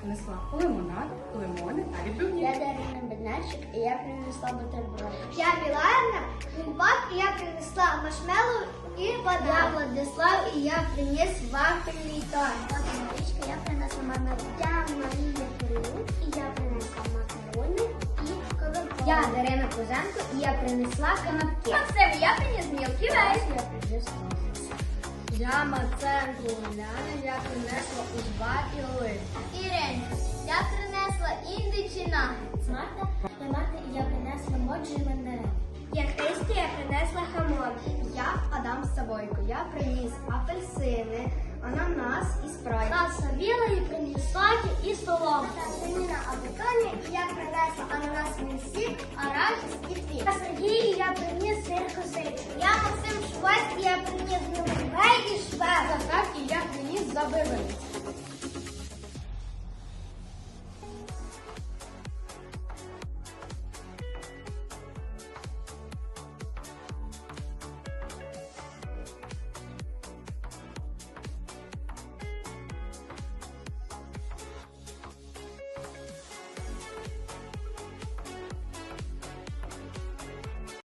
принесла лимонад, лимони та відбивні. Я Дарина Беднарчик, і я принесла бутерброд. Я Мілана, Грінбак, і я принесла маршмеллоу і Я. Владислав, і я приніс вафельний торт. Я Марічка, я принесла мармелад. Я Марія Кирилюк, і я принесла макарони і коробку. Я Дарина Кузенко, і я принесла канапки. Максим, я приніс мілкі вейс. Я приніс Я Маценко Уляна, я принесла узба і оливки. Ірина, я принесла індичина. Марта, я Марта, я принесла моджі і мандарин. Я Христі, я принесла хамон. Я Адам Савойко, я приніс апельсини, ананас і спрайт. Таса біла і приніс саки і солому. Ніна Абукані, я принесла ананасний сік, арахіс і. Я Сергій, я приніс сир косичку. Я Максим Швець, і я